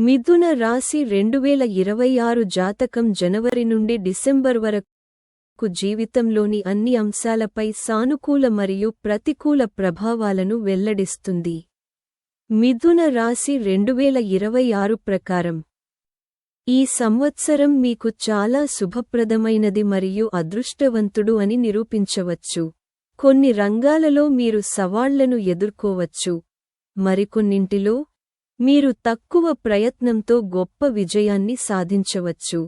మిథున రాశి రెండువేల ఇరవై ఆరు జాతకం జనవరి నుండి డిసెంబర్ వరకు జీవితంలోని అన్ని అంశాలపై సానుకూల మరియు ప్రతికూల ప్రభావాలను వెల్లడిస్తుంది. మిథున రాశి రెండువేల ఇరవై ఆరు ప్రకారం. ఈ సంవత్సరం మీకు చాలా శుభప్రదమైనది మరియు అదృష్టవంతుడు అని నిరూపించవచ్చు. కొన్ని రంగాలలో మీరు సవాళ్ళను ఎదుర్కోవచ్చు. మరికొన్నింటిలో మీరు తక్కువ ప్రయత్నంతో గొప్ప విజయాన్ని సాధించవచ్చు.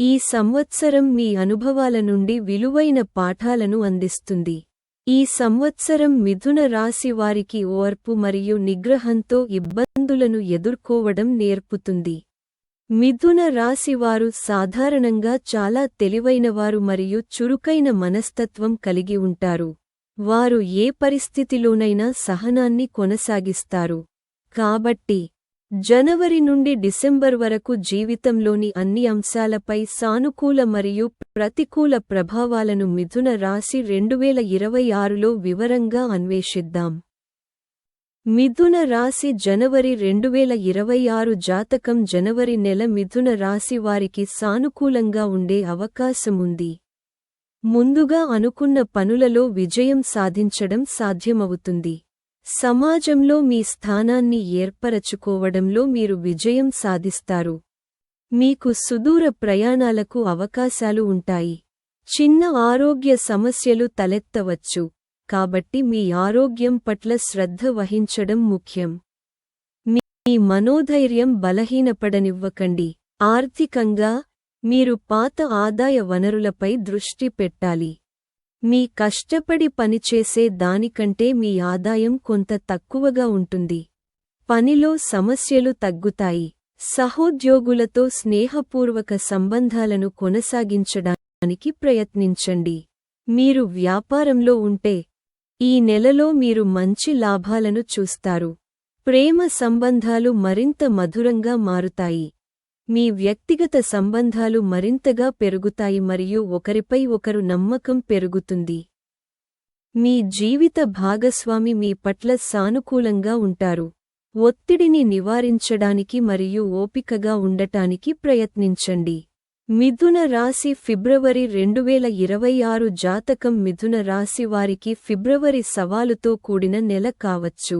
ఈ సంవత్సరం మీ అనుభవాల నుండి విలువైన పాఠాలను అందిస్తుంది. ఈ సంవత్సరం మిథున రాశి వారికి ఓర్పు మరియు నిగ్రహంతో ఇబ్బందులను ఎదుర్కోవడం నేర్పుతుంది. మిథున రాశివారు సాధారణంగా చాలా తెలివైనవారు మరియు చురుకైన మనస్తత్వం కలిగి ఉంటారు. వారు ఏ పరిస్థితిలోనైనా సహనాన్ని కొనసాగిస్తారు. కాబట్టి జనవరి నుండి డిసెంబర్ వరకు జీవితంలోని అన్ని అంశాలపై సానుకూల మరియు ప్రతికూల ప్రభావాలను మిథున రాశి రెండువేల ఇరవై ఆరులో వివరంగా అన్వేషిద్దాం. మిథున రాశి జనవరి రెండువేల ఇరవై ఆరు జాతకం జనవరి నెల మిథున రాశి వారికి సానుకూలంగా ఉండే అవకాశముంది. ముందుగా అనుకున్న పనులలో విజయం సాధించడం సాధ్యమవుతుంది. సమాజంలో మీ స్థానాన్ని ఏర్పరచుకోవడంలో మీరు విజయం సాధిస్తారు. మీకు సుదూర ప్రయాణాలకు అవకాశాలు ఉంటాయి. చిన్న ఆరోగ్య సమస్యలు తలెత్తవచ్చు. కాబట్టి మీ ఆరోగ్యం పట్ల శ్రద్ధ వహించడం ముఖ్యం. మీ మనోధైర్యం బలహీనపడనివ్వకండి. ఆర్థికంగా మీరు పాత ఆదాయ వనరులపై దృష్టి పెట్టాలి. మీ కష్టపడి పనిచేసే దానికంటే మీ ఆదాయం కొంత తక్కువగా ఉంటుంది. పనిలో సమస్యలు తగ్గుతాయి. సహోద్యోగులతో స్నేహపూర్వక సంబంధాలను కొనసాగించడానికి ప్రయత్నించండి. మీరు వ్యాపారంలో ఉంటే ఈ నెలలో మీరు మంచి లాభాలను చూస్తారు. ప్రేమ సంబంధాలు మరింత మధురంగా మారుతాయి. మీ వ్యక్తిగత సంబంధాలు మరింతగా పెరుగుతాయి మరియు ఒకరిపై ఒకరు నమ్మకం పెరుగుతుంది. మీ జీవిత భాగస్వామి మీ పట్ల సానుకూలంగా ఉంటారు. ఒత్తిడిని నివారించడానికి మరియు ఓపికగా ఉండటానికి ప్రయత్నించండి. మిథున రాశి ఫిబ్రవరి రెండువేల ఇరవై ఆరు జాతకం మిథున రాశి వారికి ఫిబ్రవరి సవాలుతో కూడిన నెల కావచ్చు.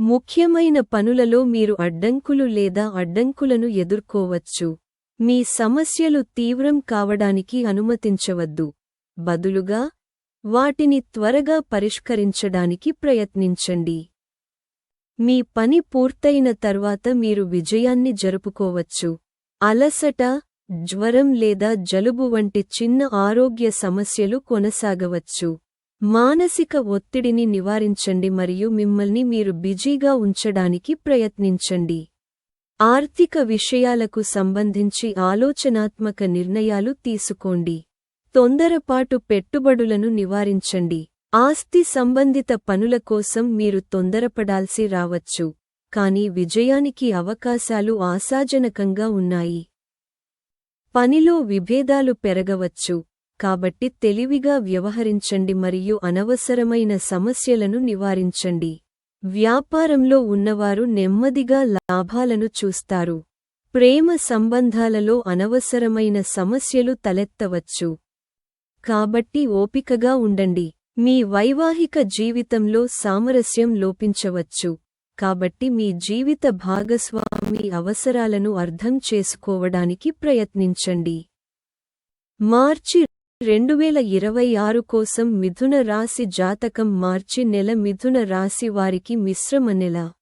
ముఖ్యమైన పనులలో మీరు అడ్డంకులు లేదా అడ్డంకులను ఎదుర్కోవచ్చు. మీ సమస్యలు తీవ్రం కావడానికి అనుమతించవద్దు. బదులుగా వాటిని త్వరగా పరిష్కరించడానికి ప్రయత్నించండి. మీ పని పూర్తయిన తర్వాత మీరు విజయాన్ని జరుపుకోవచ్చు. అలసట జ్వరం లేదా జలుబు వంటి చిన్న ఆరోగ్య సమస్యలు కొనసాగవచ్చు. మానసిక ఒత్తిడిని నివారించండి మరియు మిమ్మల్ని మీరు బిజీగా ఉంచడానికి ప్రయత్నించండి. ఆర్థిక విషయాలకు సంబంధించి ఆలోచనాత్మక నిర్ణయాలు తీసుకోండి. తొందరపాటు పెట్టుబడులను నివారించండి. ఆస్తి సంబంధిత పనుల కోసం మీరు తొందరపడాల్సి రావచ్చు కానీ విజయానికి అవకాశాలు ఆశాజనకంగా ఉన్నాయి. పనిలో విభేదాలు పెరగవచ్చు. కాబట్టి తెలివిగా వ్యవహరించండి మరియు అనవసరమైన సమస్యలను నివారించండి. వ్యాపారంలో ఉన్నవారు నెమ్మదిగా లాభాలను చూస్తారు. ప్రేమ సంబంధాలలో అనవసరమైన సమస్యలు తలెత్తవచ్చు. కాబట్టి ఓపికగా ఉండండి. మీ వైవాహిక జీవితంలో సామరస్యం లోపించవచ్చు. కాబట్టి మీ జీవిత భాగస్వామి అవసరాలను అర్థం చేసుకోవడానికి ప్రయత్నించండి. మార్చి రెండువేల ఇరవై ఆరు కోసం మిథున రాశి జాతకం మార్చి నెల మిథున రాశి వారికి మిశ్రమ నెల.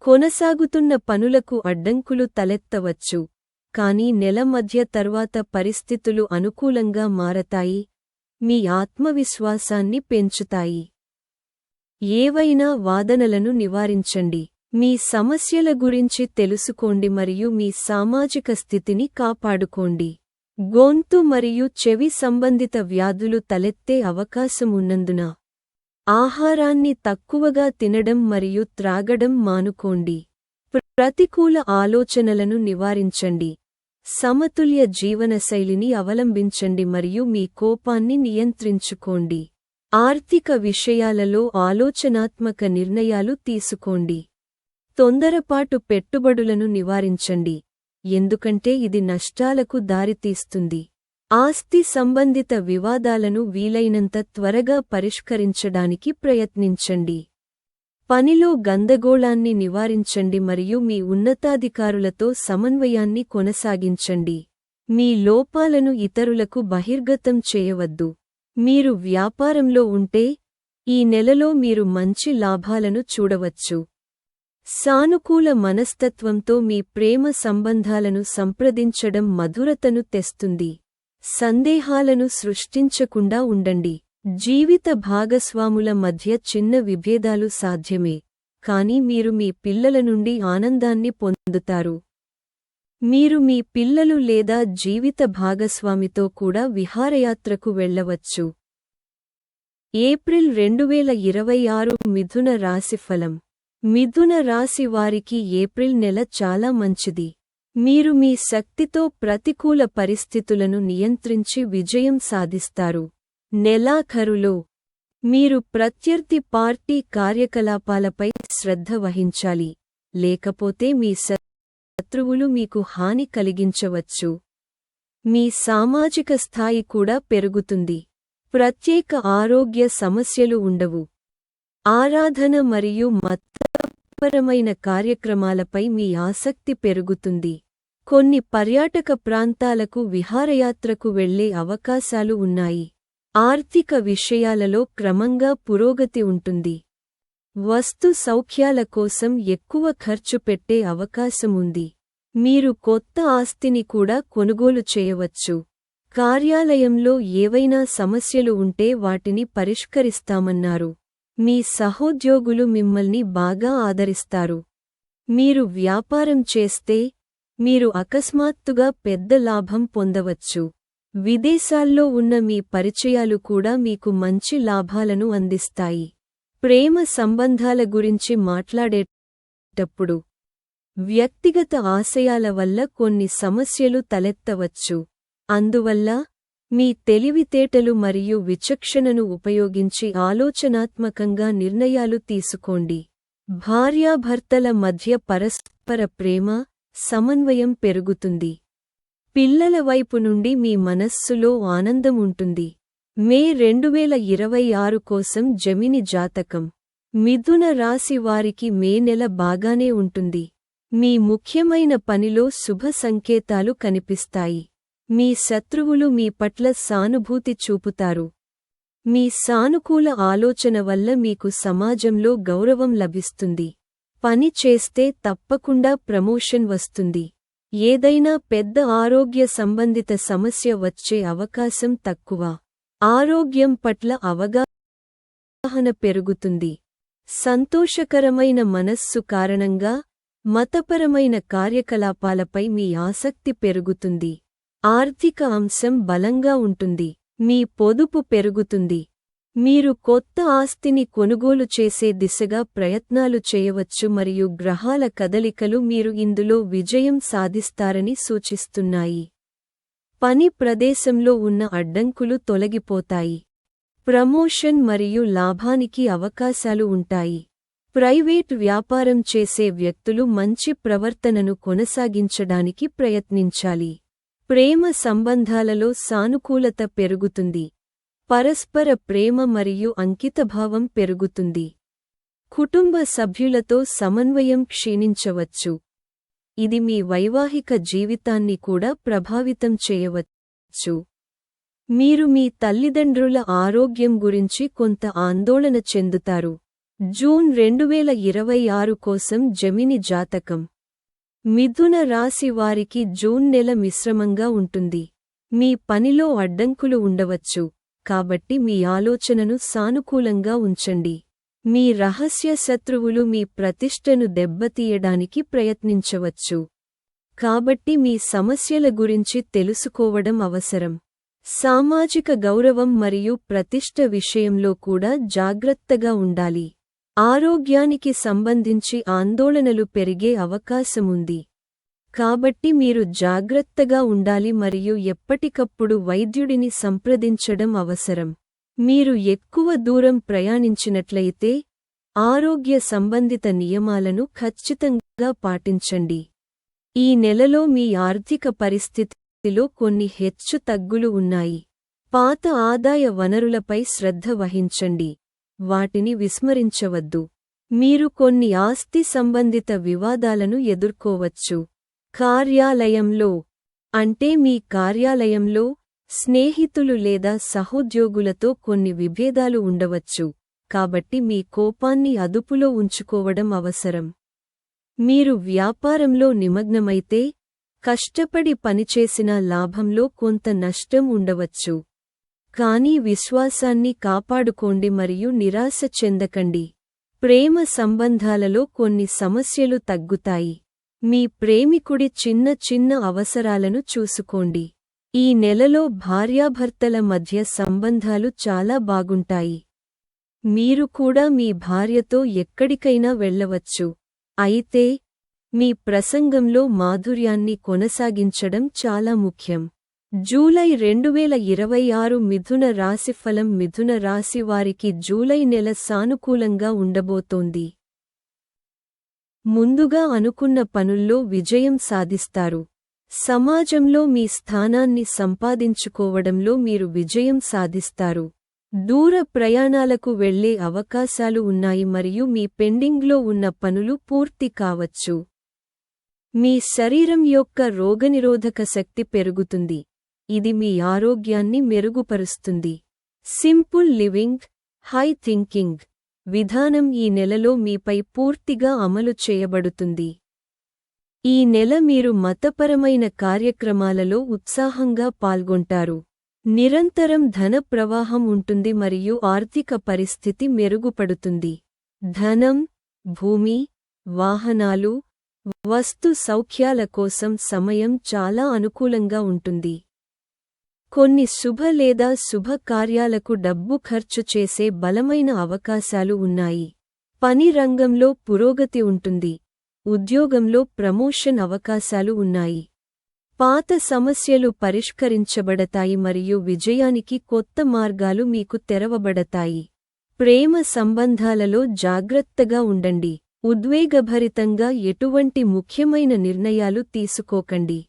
కొనసాగుతున్న పనులకు అడ్డంకులు తలెత్తవచ్చు. కానీ నెల మధ్య తర్వాత పరిస్థితులు అనుకూలంగా మారతాయి. మీ ఆత్మవిశ్వాసాన్ని పెంచుతాయి. ఏవైనా వాదనలను నివారించండి. మీ సమస్యల గురించి తెలుసుకోండి మరియు మీ సామాజిక స్థితిని కాపాడుకోండి. గొంతు మరియు చెవి సంబంధిత వ్యాధులు తలెత్తే అవకాశమున్నందున ఆహారాన్ని తక్కువగా తినడం మరియు త్రాగడం మానుకోండి. ప్రతికూల ఆలోచనలను నివారించండి. సమతుల్య జీవనశైలిని అవలంబించండి మరియు మీ కోపాన్ని నియంత్రించుకోండి. ఆర్థిక విషయాలలో ఆలోచనాత్మక నిర్ణయాలు తీసుకోండి. తొందరపాటు పెట్టుబడులను నివారించండి. ఎందుకంటే ఇది నష్టాలకు దారితీస్తుంది ఆస్తి సంబంధిత వివాదాలను వీలైనంత త్వరగా పరిష్కరించడానికి ప్రయత్నించండి. పనిలో గందగోళాన్ని నివారించండి మరియు మీ ఉన్నతాధికారులతో సమన్వయాన్ని కొనసాగించండి. మీ లోపాలను ఇతరులకు బహిర్గతం చేయవద్దు. మీరు వ్యాపారంలో ఉంటే ఈ నెలలో మీరు మంచి లాభాలను చూడవచ్చు. సానుకూల మనస్తత్వంతో మీ ప్రేమ సంబంధాలను సంప్రదించడం మధురతను తెస్తుంది. సందేహాలను సృష్టించకుండా ఉండండి. జీవిత భాగస్వాముల మధ్య చిన్న విభేదాలు సాధ్యమే. కాని మీరు మీ పిల్లల నుండి ఆనందాన్ని పొందుతారు. మీరు మీ పిల్లలు లేదా జీవిత భాగస్వామితో కూడా విహారయాత్రకు వెళ్ళవచ్చు. ఏప్రిల్ రెండువేల ఇరవై ఆరు మిథున రాశిఫలం మిథున రాశి వారికి ఏప్రిల్ నెల చాలా మంచిది. మీరు మీ శక్తితో ప్రతికూల పరిస్థితులను నియంత్రించి విజయం సాధిస్తారు. నెలాఖరులో మీరు ప్రత్యర్థి పార్టీ కార్యకలాపాలపై శ్రద్ధ వహించాలి. లేకపోతే మీ శత్రువులు మీకు హాని కలిగించవచ్చు. మీ సామాజిక స్థాయి కూడా పెరుగుతుంది. ప్రత్యేక ఆరోగ్య సమస్యలు ఉండవు. ఆరాధన మరియు మతపరమైన కార్యక్రమాలపై మీ ఆసక్తి పెరుగుతుంది. కొన్ని పర్యాటక ప్రాంతాలకు విహారయాత్రకు వెళ్ళే అవకాశాలు ఉన్నాయి. ఆర్థిక విషయాలలో క్రమంగా పురోగతి ఉంటుంది. వస్తు సౌఖ్యాల కోసం ఎక్కువ ఖర్చు పెట్టే అవకాశముంది మీరు కొత్త ఆస్తిని కూడా కొనుగోలు చేయవచ్చు. కార్యాలయంలో ఏవైనా సమస్యలు ఉంటే వాటిని పరిష్కరిస్తామన్నారు. మీ సహోద్యోగులు మిమ్మల్ని బాగా ఆదరిస్తారు. మీరు వ్యాపారం చేస్తే మీరు అకస్మాత్తుగా పెద్ద లాభం పొందవచ్చు. విదేశాల్లో ఉన్న మీ పరిచయాలు కూడా మీకు మంచి లాభాలను అందిస్తాయి. ప్రేమ సంబంధాల గురించి మాట్లాడేటప్పుడు వ్యక్తిగత ఆశయాల వల్ల కొన్ని సమస్యలు తలెత్తవచ్చు. అందువల్ల మీ తెలివితేటలు మరియు విచక్షణను ఉపయోగించి ఆలోచనాత్మకంగా నిర్ణయాలు తీసుకోండి. భార్యాభర్తల మధ్య పరస్పర ప్రేమ సమన్వయం పెరుగుతుంది. పిల్లల వైపు నుండి మీ మనస్సులో ఆనందం ఉంటుంది. మే రెండువేల ఇరవై ఆరు కోసం జమిని జాతకం. మిథున రాశి వారికి మే నెల బాగానే ఉంటుంది. మీ ముఖ్యమైన పనిలో శుభ సంకేతాలు కనిపిస్తాయి. మీ శత్రువులు మీ పట్ల సానుభూతి చూపుతారు. మీ సానుకూల ఆలోచన వల్ల మీకు సమాజంలో గౌరవం లభిస్తుంది. పని చేస్తే తప్పకుండా ప్రమోషన్ వస్తుంది. ఏదైనా పెద్ద ఆరోగ్య సంబంధిత సమస్య వచ్చే అవకాశం తక్కువ. ఆరోగ్యం పట్ల అవగాహన పెరుగుతుంది. సంతోషకరమైన మనస్సు కారణంగా మతపరమైన కార్యకలాపాలపై మీ ఆసక్తి పెరుగుతుంది. ఆర్థిక అంశం బలంగా ఉంటుంది. మీ పొదుపు పెరుగుతుంది. మీరు కొత్త ఆస్తిని కొనుగోలు చేసే దిశగా ప్రయత్నాలు చేయవచ్చు మరియు గ్రహాల కదలికలు మీరు ఇందులో విజయం సాధిస్తారని సూచిస్తున్నాయి. పని ప్రదేశంలో ఉన్న అడ్డంకులు తొలగిపోతాయి. ప్రమోషన్ మరియు లాభానికి అవకాశాలు ఉంటాయి. ప్రైవేట్ వ్యాపారం చేసే వ్యక్తులు మంచి ప్రవర్తనను కొనసాగించడానికి ప్రయత్నించాలి. ప్రేమ సంబంధాలలో సానుకూలత పెరుగుతుంది. పరస్పర ప్రేమ మరియు అంకితభావం పెరుగుతుంది. కుటుంబ సభ్యులతో సమన్వయం క్షీణించవచ్చు. ఇది మీ వైవాహిక జీవితాన్ని కూడా ప్రభావితం చేయవచ్చు. మీరు మీ తల్లిదండ్రుల ఆరోగ్యం గురించి కొంత ఆందోళన చెందుతారు. జూన్ రెండువేల ఇరవై ఆరు కోసం జమిని జాతకం. మిథున రాశి వారికి జూన్ నెల మిశ్రమంగా ఉంటుంది. మీ పనిలో అడ్డంకులు ఉండవచ్చు కాబట్టి మీ ఆలోచనను సానుకూలంగా ఉంచండి. మీ రహస్య శత్రువులు మీ ప్రతిష్టను దెబ్బతీయడానికి ప్రయత్నించవచ్చు. కాబట్టి మీ సమస్యల గురించి తెలుసుకోవడం అవసరం. సామాజిక గౌరవం మరియు ప్రతిష్ట విషయంలో కూడా జాగ్రత్తగా ఉండాలి. ఆరోగ్యానికి సంబంధించి ఆందోళనలు పెరిగే అవకాశముంది. కాబట్టి మీరు జాగ్రత్తగా ఉండాలి మరియు ఎప్పటికప్పుడు వైద్యుడిని సంప్రదించడం అవసరం. మీరు ఎక్కువ దూరం ప్రయాణించినట్లయితే ఆరోగ్య సంబంధిత నియమాలను ఖచ్చితంగా పాటించండి. ఈ నెలలో మీ ఆర్థిక పరిస్థితిలో కొన్ని హెచ్చు తగ్గులు ఉన్నాయి. పాత ఆదాయ వనరులపై శ్రద్ధ వహించండి. వాటిని విస్మరించవద్దు. మీరు కొన్ని ఆస్తి సంబంధిత వివాదాలను ఎదుర్కోవచ్చు. కార్యాలయంలో అంటే మీ కార్యాలయంలో స్నేహితులు లేదా సహోద్యోగులతో కొన్ని విభేదాలు ఉండవచ్చు. కాబట్టి మీ కోపాన్ని అదుపులో ఉంచుకోవడం అవసరం. మీరు వ్యాపారంలో నిమగ్నమైతే కష్టపడి పనిచేసిన లాభంలో కొంత నష్టం ఉండవచ్చు. కానీ విశ్వాసాన్ని కాపాడుకోండి మరియు నిరాశ చెందకండి. ప్రేమ సంబంధాలలో కొన్ని సమస్యలు తగ్గుతాయి. మీ ప్రేమికుడి చిన్న చిన్న అవసరాలను చూసుకోండి. ఈ నెలలో భార్యాభర్తల మధ్య సంబంధాలు చాలా బాగుంటాయి. మీరు కూడా మీ భార్యతో ఎక్కడికైనా వెళ్ళవచ్చు. అయితే మీ ప్రసంగంలో మాధుర్యాన్ని కొనసాగించడం చాలా ముఖ్యం. జూలై రెండువేల ఇరవై ఆరు మిథున రాశిఫలం మిథున రాశి వారికి జూలై నెల సానుకూలంగా ఉండబోతోంది. ముందుగా అనుకున్న పనుల్లో విజయం సాధిస్తారు. సమాజంలో మీ స్థానాన్ని సంపాదించుకోవడంలో మీరు విజయం సాధిస్తారు. దూర ప్రయాణాలకు వెళ్ళే అవకాశాలు ఉన్నాయి మరియు మీ పెండింగ్లో ఉన్న పనులు పూర్తి కావచ్చు. మీ శరీరం యొక్క రోగనిరోధక శక్తి పెరుగుతుంది. ఇది మీ ఆరోగ్యాన్ని మెరుగుపరుస్తుంది. Simple living high thinking. విధానం ఈ నెలలో మీపై పూర్తిగా అమలు చేయబడుతుంది. ఈ నెల మీరు మతపరమైన కార్యక్రమాలలో ఉత్సాహంగా పాల్గొంటారు. నిరంతరం ధన ప్రవాహం ఉంటుంది మరియు ఆర్థిక పరిస్థితి మెరుగుపడుతుంది. ధనం భూమి వాహనాలు వస్తు సౌఖ్యాల కోసం సమయం చాలా అనుకూలంగా ఉంటుంది. కొన్ని శుభ లేదా శుభ కార్యాలకు డబ్బు ఖర్చు చేసే బలమైన అవకాశాలు ఉన్నాయి. పని రంగంలో పురోగతి ఉంటుంది. ఉద్యోగంలో ప్రమోషన్ అవకాశాలు ఉన్నాయి. పాత సమస్యలు పరిష్కరించబడతాయి మరియు విజయానికి కొత్త మార్గాలు మీకు తెరవబడతాయి. ప్రేమ సంబంధాలలో జాగ్రత్తగా ఉండండి. ఉద్వేగభరితంగా ఎటువంటి ముఖ్యమైన నిర్ణయాలు తీసుకోకండి.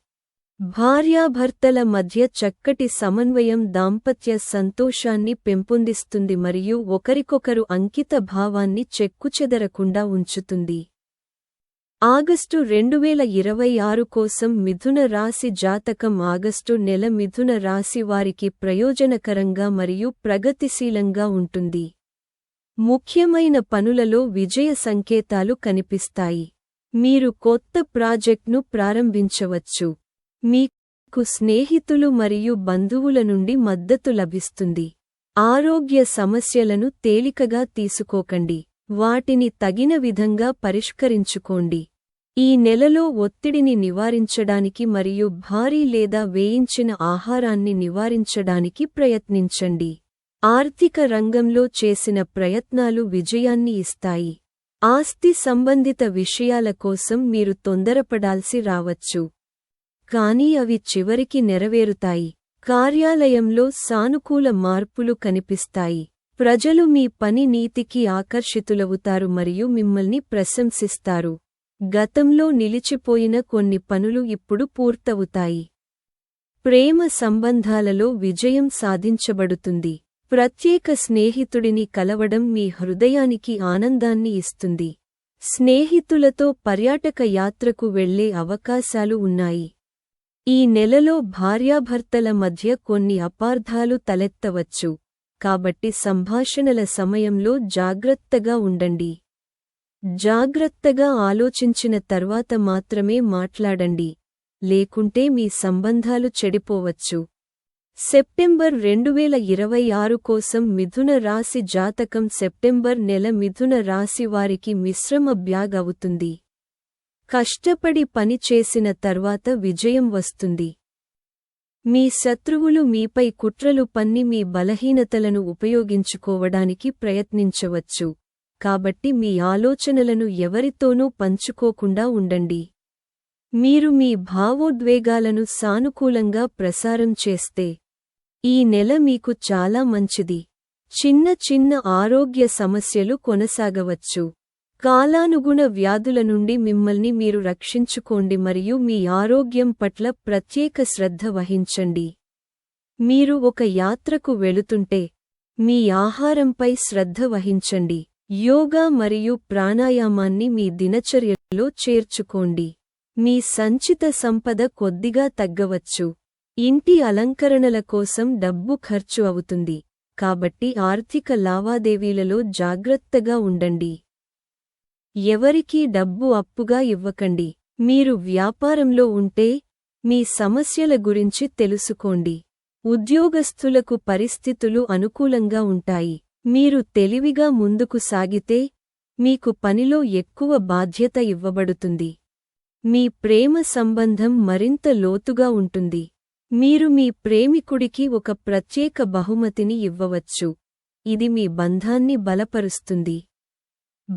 భార్యాభర్తల మధ్య చక్కటి సమన్వయం దాంపత్య సంతోషాన్ని పెంపొందిస్తుంది మరియు ఒకరికొకరు అంకిత భావాన్ని చెక్కుచెదరకుండా ఉంచుతుంది. ఆగస్టు రెండువేల ఇరవై ఆరు కోసం మిథున రాశి జాతకం ఆగస్టు నెల మిథున రాశి వారికి ప్రయోజనకరంగా మరియు ప్రగతిశీలంగా ఉంటుంది. ముఖ్యమైన పనులలో విజయ సంకేతాలు కనిపిస్తాయి. మీరు కొత్త ప్రాజెక్ట్ను ప్రారంభించవచ్చు. మీకు స్నేహితులు మరియు బంధువుల నుండి మద్దతు లభిస్తుంది. ఆరోగ్య సమస్యలను తేలికగా తీసుకోకండి. వాటిని తగిన విధంగా పరిష్కరించుకోండి. ఈ నెలలో ఒత్తిడిని నివారించడానికి మరియు భారీ లేదా వేయించిన ఆహారాన్ని నివారించడానికి ప్రయత్నించండి. ఆర్థిక రంగంలో చేసిన ప్రయత్నాలు విజయాన్ని ఇస్తాయి. ఆస్తి సంబంధిత విషయాల కోసం మీరు తొందరపడాల్సి రావచ్చు. కానీ అవి చివరికి నెరవేరుతాయి. కార్యాలయంలో సానుకూల మార్పులు కనిపిస్తాయి. ప్రజలు మీ పని నీతికి ఆకర్షితులవుతారు మరియు మిమ్మల్ని ప్రశంసిస్తారు. గతంలో నిలిచిపోయిన కొన్ని పనులు ఇప్పుడు పూర్తవుతాయి. ప్రేమ సంబంధాలలో విజయం సాధించబడుతుంది. ప్రత్యేక స్నేహితుడిని కలవడం మీ హృదయానికి ఆనందాన్ని ఇస్తుంది. స్నేహితులతో పర్యాటక యాత్రకు వెళ్ళే అవకాశాలు ఉన్నాయి. ఈ నెలలో భార్యాభర్తల మధ్య కొన్ని అపార్థాలు తలెత్తవచ్చు. కాబట్టి సంభాషణల సమయంలో జాగ్రత్తగా ఉండండి. జాగ్రత్తగా ఆలోచించిన తర్వాత మాత్రమే మాట్లాడండి. లేకుంటే మీ సంబంధాలు చెడిపోవచ్చు. సెప్టెంబర్ రెండువేల ఇరవై ఆరు కోసం మిథున రాశి జాతకం సెప్టెంబర్ నెల మిథున రాశి వారికి మిశ్రమ బ్యాగ్ అవుతుంది. కష్టపడి పని చేసిన తర్వాత విజయం వస్తుంది. మీ శత్రువులు మీపై కుట్రలు పన్ని మీ బలహీనతలను ఉపయోగించుకోవడానికి ప్రయత్నించవచ్చు. కాబట్టి మీ ఆలోచనలను ఎవరితోనూ పంచుకోకుండా ఉండండి. మీరు మీ భావోద్వేగాలను సానుకూలంగా ప్రసారం చేస్తే ఈ నెల మీకు చాలా మంచిది. చిన్న చిన్న ఆరోగ్య సమస్యలు కొనసాగవచ్చు. కాలానుగుణ వ్యాధుల నుండి మిమ్మల్ని మీరు రక్షించుకోండి మరియు మీ ఆరోగ్యం పట్ల ప్రత్యేక శ్రద్ధ వహించండి. మీరు ఒక యాత్రకు వెళుతుంటే మీ ఆహారంపై శ్రద్ధ వహించండి. యోగా మరియు ప్రాణాయామాన్ని మీ దినచర్యలో చేర్చుకోండి. మీ సంచిత సంపద కొద్దిగా తగ్గవచ్చు. ఇంటి అలంకరణల కోసం డబ్బు ఖర్చు అవుతుంది. కాబట్టి ఆర్థిక లావాదేవీలలో జాగ్రత్తగా ఉండండి. ఎవరికీ డబ్బు అప్పుగా ఇవ్వకండి. మీరు వ్యాపారంలో ఉంటే మీ సమస్యల గురించి తెలుసుకోండి. ఉద్యోగస్తులకు పరిస్థితులు అనుకూలంగా ఉంటాయి. మీరు తెలివిగా ముందుకు సాగితే మీకు పనిలో ఎక్కువ బాధ్యత ఇవ్వబడుతుంది. మీ ప్రేమ సంబంధం మరింత లోతుగా ఉంటుంది. మీరు మీ ప్రేమికుడికి ఒక ప్రత్యేక బహుమతిని ఇవ్వవచ్చు. ఇది మీ బంధాన్ని బలపరుస్తుంది.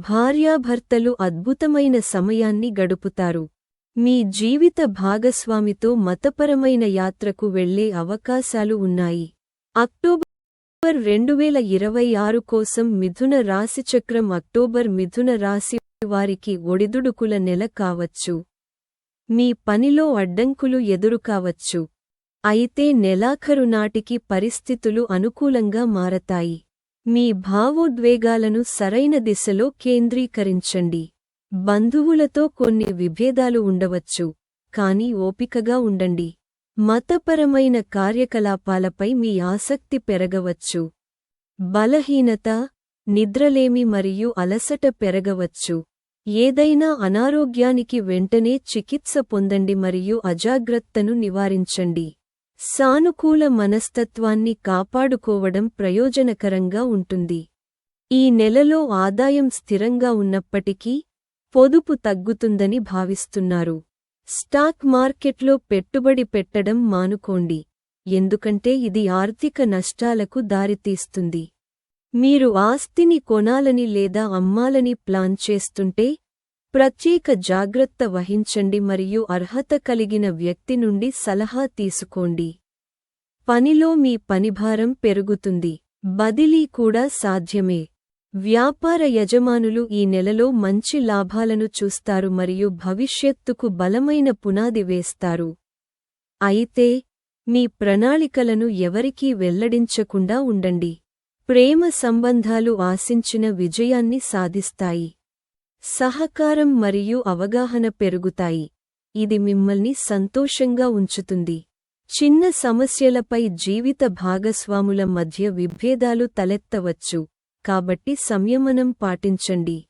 భార్యాభర్తలు అద్భుతమైన సమయాన్ని గడుపుతారు. మీ జీవిత భాగస్వామితో మతపరమైన యాత్రకు వెళ్ళే అవకాశాలు ఉన్నాయి. అక్టోబర్ రెండువేల ఇరవై ఆరు కోసం మిథున రాశిచక్రం అక్టోబర్ మిథున రాశి వారికి ఒడిదుడుకుల నెల కావచ్చు. మీ పనిలో అడ్డంకులు ఎదురుకావచ్చు అయితే నెలాఖరు నాటికి పరిస్థితులు అనుకూలంగా మారతాయి. మీ భావోద్వేగాలను సరైన దిశలో కేంద్రీకరించండి. బంధువులతో కొన్ని విభేదాలు ఉండవచ్చు కాని ఓపికగా ఉండండి. మతపరమైన కార్యకలాపాలపై మీ ఆసక్తి పెరగవచ్చు. బలహీనత నిద్రలేమి మరియు అలసట పెరగవచ్చు. ఏదైనా అనారోగ్యానికి వెంటనే చికిత్స పొందండి మరియు అజాగ్రత్తను నివారించండి. సానుకూల మనస్తత్వాన్ని కాపాడుకోవడం ప్రయోజనకరంగా ఉంటుంది. ఈ నెలలో ఆదాయం స్థిరంగా ఉన్నప్పటికీ పొదుపు తగ్గుతుందని భావిస్తున్నారు. స్టాక్ మార్కెట్లో పెట్టుబడి పెట్టడం మానుకోండి. ఎందుకంటే ఇది ఆర్థిక నష్టాలకు దారితీస్తుంది. మీరు ఆస్తిని కొనాలని లేదా అమ్మాలని ప్లాన్ చేస్తుంటే ప్రత్యేక జాగ్రత్త వహించండి మరియు అర్హత కలిగిన వ్యక్తి నుండి సలహా తీసుకోండి. పనిలో మీ పనిభారం పెరుగుతుంది. బదిలీ కూడా సాధ్యమే. వ్యాపార యజమానులు ఈ నెలలో మంచి లాభాలను చూస్తారు మరియు భవిష్యత్తుకు బలమైన పునాది వేస్తారు. అయితే మీ ప్రణాళికలను ఎవరికీ వెల్లడించకుండా ఉండండి. ప్రేమ సంబంధాలు ఆశించిన విజయాన్ని సాధిస్తాయి. సహకారం మరియు అవగాహన పెరుగుతాయి. ఇది మిమ్మల్ని సంతోషంగా ఉంచుతుంది. చిన్న సమస్యలపై జీవిత భాగస్వాముల మధ్య విభేదాలు తలెత్తవచ్చు. కాబట్టి సంయమనం పాటించండి.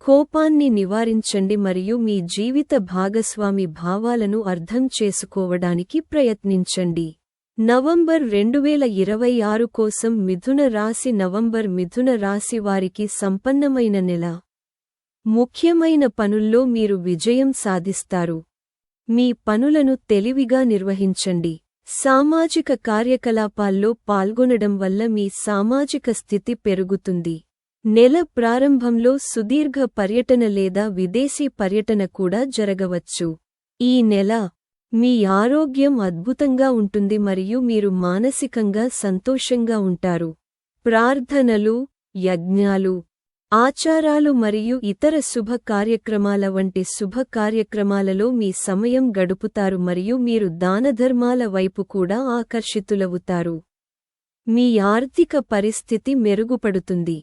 కోపాన్ని నివారించండి మరియు మీ జీవిత భాగస్వామి భావాలను అర్థం చేసుకోవడానికి ప్రయత్నించండి. నవంబర్ రెండువేల ఇరవై ఆరు కోసం మిథున రాశి నవంబర్ మిథున రాశి వారికి సంపన్నమైన నెల. ముఖ్యమైన పనుల్లో మీరు విజయం సాధిస్తారు. మీ పనులను తెలివిగా నిర్వహించండి. సామాజిక కార్యకలాపాల్లో పాల్గొనడం వల్ల మీ సామాజిక స్థితి పెరుగుతుంది. నెల ప్రారంభంలో సుదీర్ఘ పర్యటన లేదా విదేశీ పర్యటన కూడా జరగవచ్చు. ఈ నెల మీ ఆరోగ్యం అద్భుతంగా ఉంటుంది మరియు మీరు మానసికంగా సంతోషంగా ఉంటారు. ప్రార్థనలు యజ్ఞాలు ఆచారాలు మరియు ఇతర శుభ కార్యక్రమాల వంటి శుభ కార్యక్రమాలలో మీ సమయం గడుపుతారు మరియు మీరు దానధర్మాల వైపు కూడా ఆకర్షితులవుతారు. మీ ఆర్థిక పరిస్థితి మెరుగుపడుతుంది.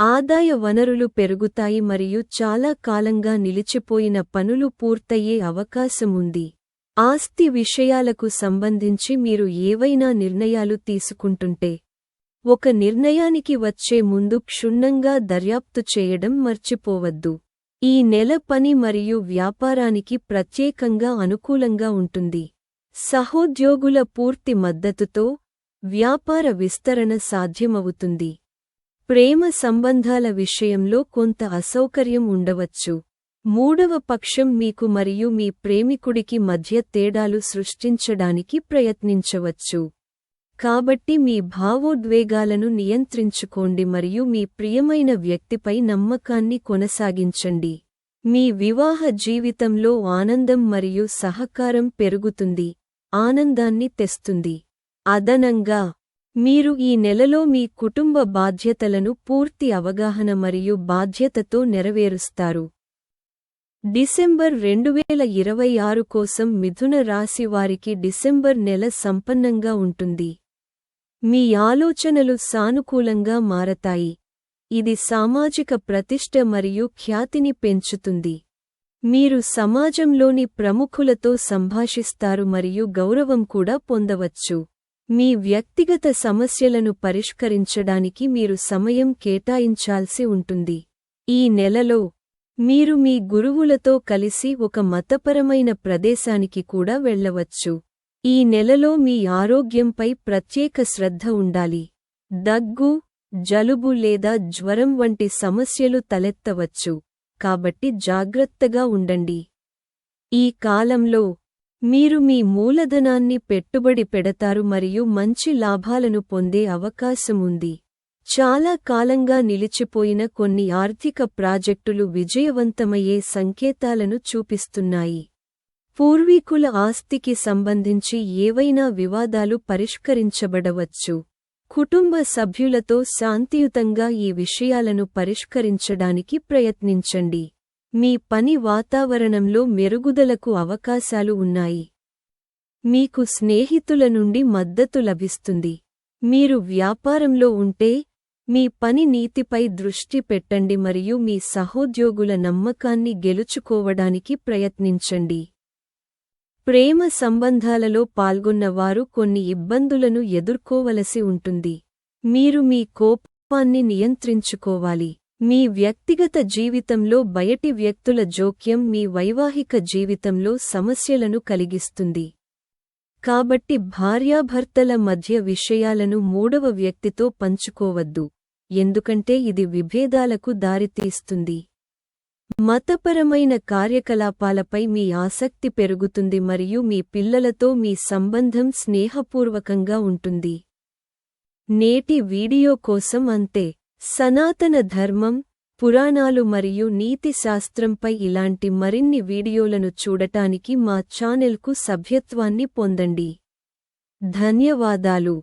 ఆదాయ వనరులు పెరుగుతాయి మరియు చాలా కాలంగా నిలిచిపోయిన పనులు పూర్తయ్యే అవకాశముంది ఆస్తి విషయాలకు సంబంధించి మీరు ఏవైనా నిర్ణయాలు తీసుకుంటుంటే ఒక నిర్ణయానికి వచ్చే ముందు క్షుణ్ణంగా దర్యాప్తు చేయడం మర్చిపోవద్దు. ఈ నెల పని మరియు వ్యాపారానికి ప్రత్యేకంగా అనుకూలంగా ఉంటుంది. సహోద్యోగుల పూర్తి మద్దతుతో వ్యాపార విస్తరణ సాధ్యమవుతుంది. ప్రేమ సంబంధాల విషయంలో కొంత అసౌకర్యం ఉండవచ్చు. మూడవ పక్షం మీకు మరియు మీ ప్రేమికుడికి మధ్య తేడాలు సృష్టించడానికి ప్రయత్నించవచ్చు. కాబట్టి మీ భావోద్వేగాలను నియంత్రించుకోండి మరియు మీ ప్రియమైన వ్యక్తిపై నమ్మకాన్ని కొనసాగించండి. మీ వివాహ జీవితంలో ఆనందం మరియు సహకారం పెరుగుతుంది ఆనందాన్ని తెస్తుంది. అదనంగా మీరు ఈ నెలలో మీ కుటుంబ బాధ్యతలను పూర్తి అవగాహన మరియు బాధ్యతతో నెరవేరుస్తారు. డిసెంబర్ రెండువేల ఇరవై ఆరు కోసం మిథున రాశి వారికి డిసెంబర్ నెల సంపన్నంగా ఉంటుంది. మీ ఆలోచనలు సానుకూలంగా మారతాయి. ఇది సామాజిక ప్రతిష్ట మరియు ఖ్యాతిని పెంచుతుంది. మీరు సమాజంలోని ప్రముఖులతో సంభాషిస్తారు మరియు గౌరవం కూడా పొందవచ్చు. మీ వ్యక్తిగత సమస్యలను పరిష్కరించడానికి మీరు సమయం కేటాయించాల్సి ఉంటుంది. ఈ నెలలో మీరు మీ గురువులతో కలిసి ఒక మతపరమైన ప్రదేశానికి కూడా వెళ్ళవచ్చు. ఈ నెలలో మీ ఆరోగ్యంపై ప్రత్యేక శ్రద్ధ ఉండాలి. దగ్గు జలుబు లేదా జ్వరం వంటి సమస్యలు తలెత్తవచ్చు. కాబట్టి జాగ్రత్తగా ఉండండి. ఈ కాలంలో మీరు మీ మూలధనాన్ని పెట్టుబడి పెడతారు మరియు మంచి లాభాలను పొందే అవకాశం ఉంది. చాలా కాలంగా నిలిచిపోయిన కొన్ని ఆర్థిక ప్రాజెక్టులు విజయవంతమయ్యే సంకేతాలను చూపిస్తున్నాయి. పూర్వీకుల ఆస్తికి సంబంధించి ఏవైనా వివాదాలు పరిష్కరించబడవచ్చు. కుటుంబ సభ్యులతో శాంతియుతంగా ఈ విషయాలను పరిష్కరించడానికి ప్రయత్నించండి. మీ పని వాతావరణంలో మెరుగుదలకు అవకాశాలు ఉన్నాయి. మీకు స్నేహితుల నుండి మద్దతు లభిస్తుంది. మీరు వ్యాపారంలో ఉంటే మీ పని నీతిపై దృష్టి పెట్టండి మరియు మీ సహోద్యోగుల నమ్మకాన్ని గెలుచుకోవడానికి ప్రయత్నించండి. ప్రేమ సంబంధాలలో పాల్గొన్నవారు కొన్ని ఇబ్బందులను ఎదుర్కోవలసి ఉంటుంది. మీరు మీ కోపాన్ని నియంత్రించుకోవాలి. మీ వ్యక్తిగత జీవితంలో బయటి వ్యక్తుల జోక్యం మీ వైవాహిక జీవితంలో సమస్యలను కలిగిస్తుంది. కాబట్టి భార్యాభర్తల మధ్య విషయాలను మూడవ వ్యక్తితో పంచుకోవద్దు. ఎందుకంటే ఇది విభేదాలకు దారితీస్తుంది. మతపరమైన కార్యకలాపాలపై మీ ఆసక్తి పెరుగుతుంది మరియు మీ పిల్లలతో మీ సంబంధం స్నేహపూర్వకంగా ఉంటుంది. నేటి వీడియో కోసం అంతే. సనాతన ధర్మం పురాణాలు మరియు నీతి శాస్త్రంపై ఇలాంటి మరిన్ని వీడియోలను చూడటానికి మా ఛానెల్కు సభ్యత్వాన్ని పొందండి. ధన్యవాదాలు.